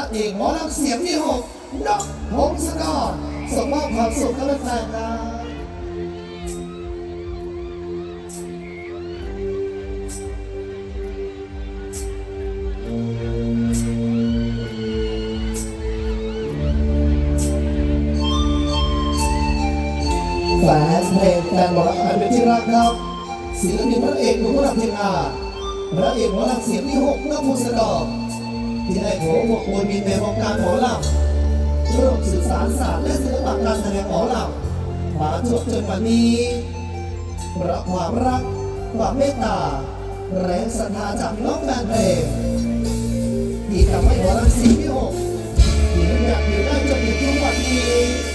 ระเอกหมอลำเสียงที่หกนกพงศกรส่งมอบความสุขกับแฟนๆครับแฟนเพลงแฟนบอลอันเป็นที่รักครับศิลปินพระเอกหนุ่มพระเพลงอาพระเอกหมอลำเสียงที่หกนกพงศกร ที่ได้โผล่หมกมวลบินในวงการหมอลำร่วมสื่อสารศาสตร์และศิลปะการแสดงหมอลำมาจบจนวันนี้ระความรัก ความเมตตา แรงศรัทธาจากน้องแฟนเพลงที่ทำให้หมอลำสีพี่หกที่ยังอยากอยู่ได้จนถึงทุกวันนี้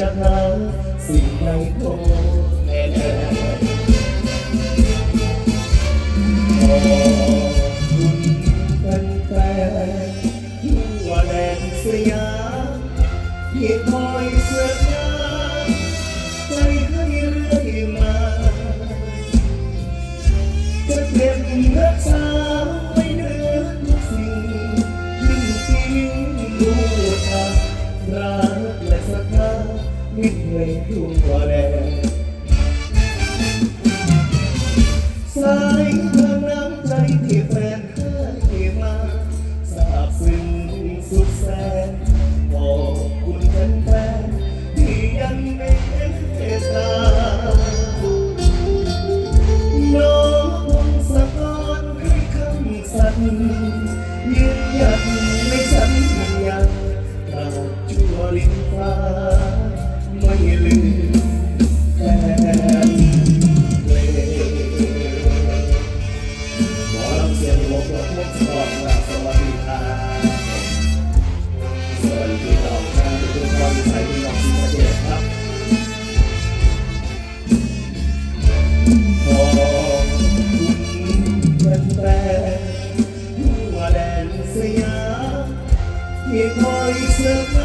ที่จะหาสิ่งใดโทษแทนขอคุณเป็นแฟนทั่วแดนสยามที่คอยเสือกน้ำใจให้เรื่อยมาจะเก็บรักษาไว้เนื้อทุกสิ่งยิ่งจริงบูชารักรัทธา มิตรในทั่วแดนสาย 别怕遇上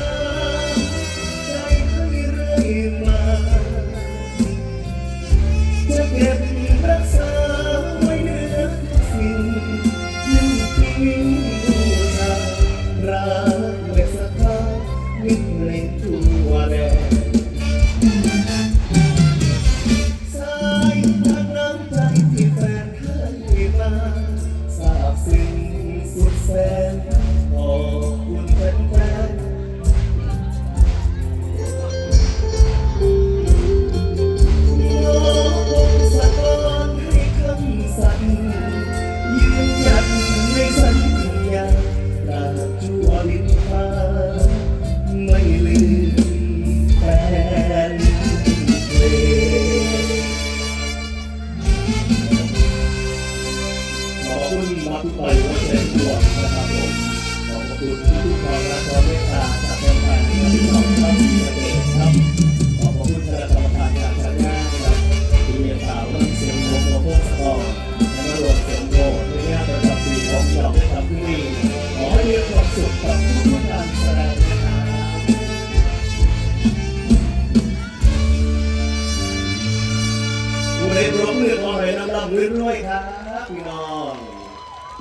เรียร้องเรื่อร้องเลยน้ำลำลื่นร้วยครับพี่น้อง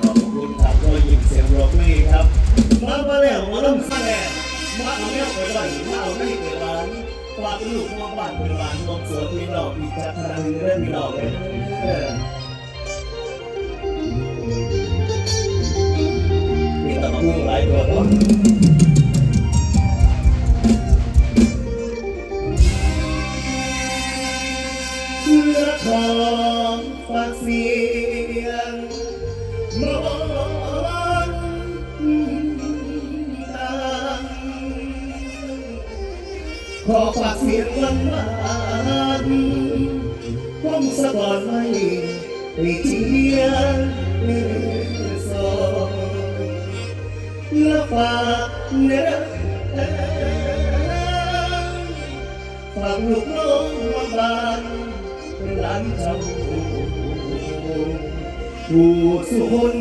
ขอบคุณครับรอยยิ้มเสียงร้องนี่ครับมาบ้าแล้วมาล้มซะแล้วมาเอาแม่ไปบ้านมาเอาไม่เปบ้านฝากลูกมาบ้านไปบ้านบอกสวนพี่น้องพี่จักรพันธ์เรื่องพี่น้องเลยมีตะกุ้งหลายตัวเนาะ เสียงลังลานห้องสะบอนไม่ไม่เทียนไม่สองละฝากเนื้อฝากลูกน้องมาบานหลานเจ้าผู้สุขน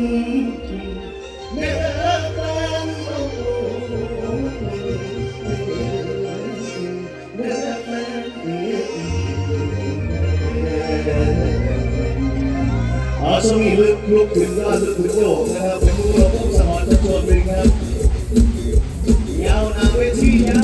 อ๋อช่วงนี้ลึกลุกถึงยอดลึกถึงโยกนะครับเป็นผู้ราพุ่งสอนจำนวนหนึ่งครับยาวนานเวทียาว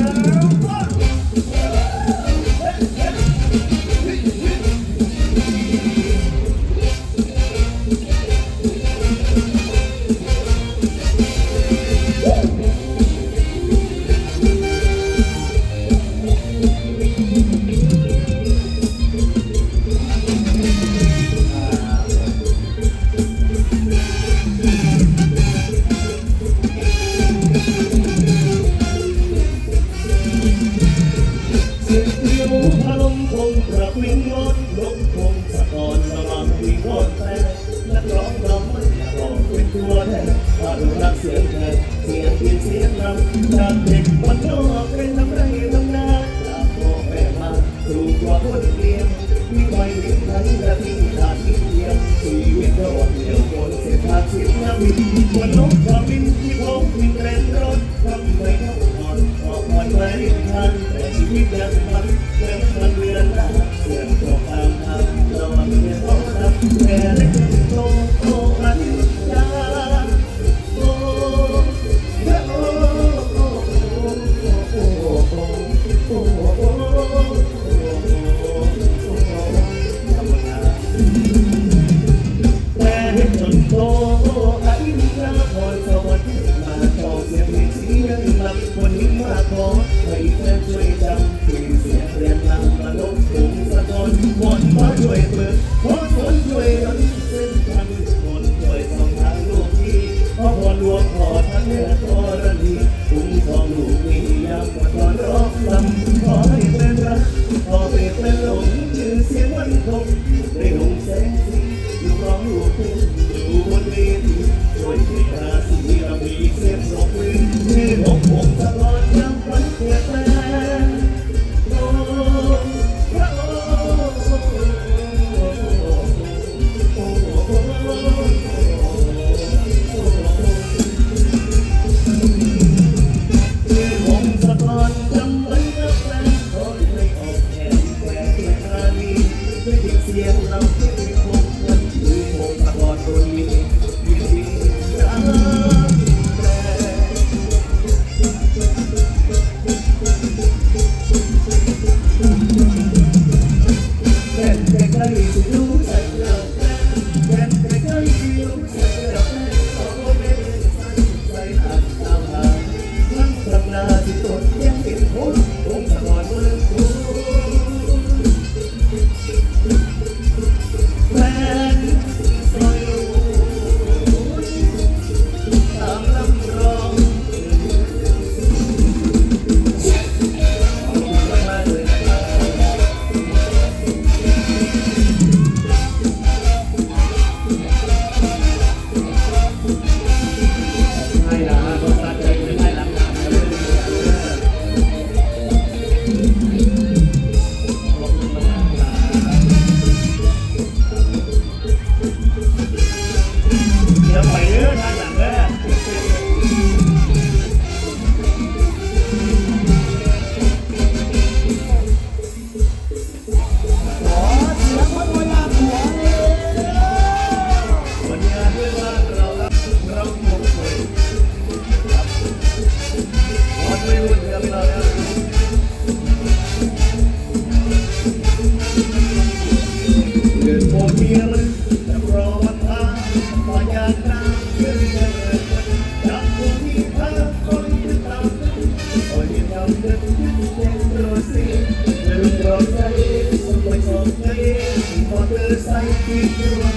ไป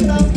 Bye.